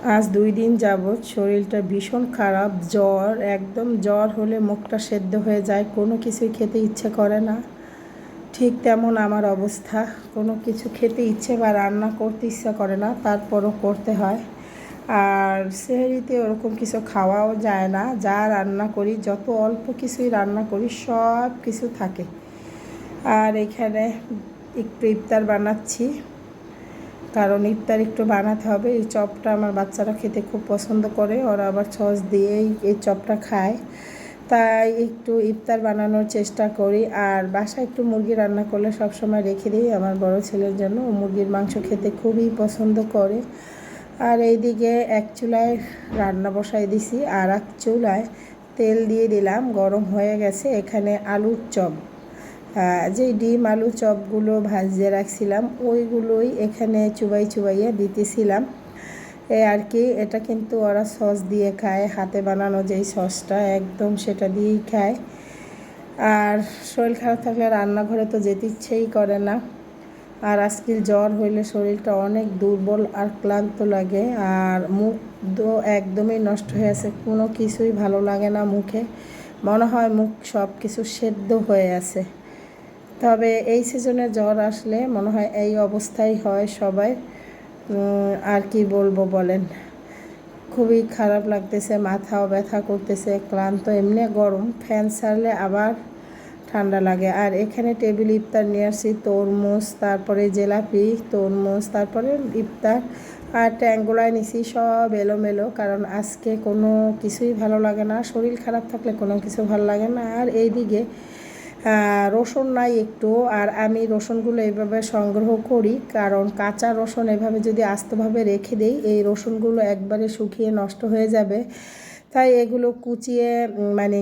আজ দুই দিন যাবৎ শরীরটা ভীষণ খারাপ, জ্বর, একদম জ্বর হলে মুখটা সেদ্ধ হয়ে যায়, কোনো কিছুই খেতে ইচ্ছে করে না। ঠিক তেমন আমার অবস্থা, কোনো কিছু খেতে ইচ্ছে বা রান্না করতে ইচ্ছা করে না, তারপরও করতে হয়। আর সেহরিতে ওরকম কিছু খাওয়াও যায় না, যা রান্না করি, যত অল্প কিছুই রান্না করি, সব কিছু থাকে। আর এখানে একটু ইফতার বানাচ্ছি। কারণ ইফতার একটু বানাতে হবে। এই চপটা আমার বাচ্চারা খেতে খুব পছন্দ করে। ওরা আবার সস দিয়েই এই চপটা খায়। তাই একটু ইফতার বানানোর চেষ্টা করি। আর বাসায় একটু মুরগি রান্না করলে সব সময় রেখে দিই আমার বড় ছেলের জন্য। মুরগির মাংস খেতে খুবই পছন্দ করে। আর এইদিকে এক চুলায় রান্না বসাই দিছি। আর এক চুলায় তেল দিয়ে দিলাম। গরম হয়ে গেছে। এখানে আলুর চপ। যে ডিম, আলু চপগুলো ভাজিয়ে রাখছিলাম, ওইগুলোই এখানে চুবাই চুবাইয়ে দিতেছিলাম। এ আর কি, এটা কিন্তু ওরা সস দিয়ে খায়, হাতে বানানো যেই সসটা, একদম সেটা দিয়েই খায়। আর শরীর খারাপ থাকলে রান্নাঘরে তো যেতে ইচ্ছেই করে না। আর আজকাল জ্বর হইলে শরীরটা অনেক দুর্বল আর ক্লান্ত লাগে, আর মুখ তো একদমই নষ্ট হয়ে আছে, কোনো কিছুই ভালো লাগে না মুখে। মনে হয় মুখ সব কিছু সেদ্ধ হয়ে আছে। তবে এই সিজনে জ্বর আসলে মনে হয় এই অবস্থাই হয় সবাই। আর কি বলব বলেন? খুবই খারাপ লাগতেছে, মাথাও ব্যথা করতেছে, ক্লান্ত, এমনি গরম। ফ্যান ছাড়লে আবার ঠান্ডা লাগে। আর এখানে টেবিল ইফতার নিয়ে আসি তরমুজ, তারপরে জেলাপি, তরমুজ, তারপরে ইফতার আর ট্যাঙ্গোলায় নিছি, সব এলোমেলো। কারণ আজকে কোনো কিছুই ভালো লাগে না, শরীর খারাপ থাকলে কোনো কিছু ভালো লাগে না। আর এইদিকে রসুন নাই একটু, আর আমি রসুনগুলো এইভাবে সংগ্রহ করি, কারণ কাঁচা রসুন এভাবে যদি আস্তভাবে রেখে দেই, এই রসুনগুলো একবারে শুকিয়ে নষ্ট হয়ে যাবে। তাই এগুলো কুচিয়ে মানে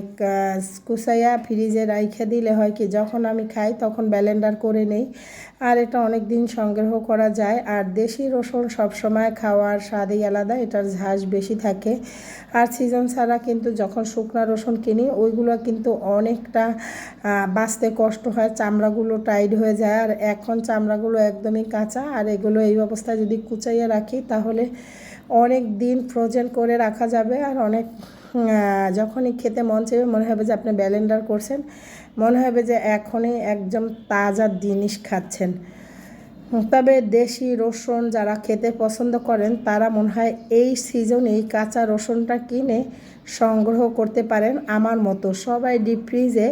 কুচাইয়া ফ্রিজে রাইখে দিলে হয় কি, যখন আমি খাই তখন ব্যালেন্ডার করে নেই। আর এটা অনেক দিন সংগ্রহ করা যায়। আর দেশি রসুন সবসময় খাওয়ার স্বাদই আলাদা, এটার ঝাঁজ বেশি থাকে। আর সিজন ছাড়া কিন্তু যখন শুকনা রসুন কিনি, ওইগুলো কিন্তু অনেকটা বাঁচতে কষ্ট হয়, চামড়াগুলো টাইট হয়ে যায়। আর এখন চামড়াগুলো একদমই কাঁচা, আর এগুলো এই অবস্থায় যদি কুচাইয়ে রাখি, তাহলে অনেক দিন ফ্রোজেন করে রাখা যাবে। আর অনেক যখনই খেতে মন চাইবে, মনে হবে যে আপনি ব্যালেন্ডার করছেন। মনে হবে যে এখনই একদম তাজা জিনিস খাচ্ছেন। তবে দেশি রসুন যারা খেতে পছন্দ করেন, তারা মনে হয় এই সিজনেই কাঁচা রসুনটা কিনে সংগ্রহ করতে পারেন আমার মতো। সবাই ডিপ ফ্রিজে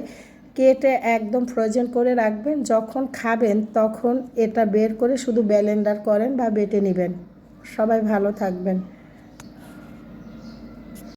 কেটে একদম ফ্রোজেন করে রাখবেন। যখন খাবেন, তখন এটা বের করে শুধু ব্যালেন্ডার করেন বা বেটে নেবেন। সবাই ভালো থাকবেন।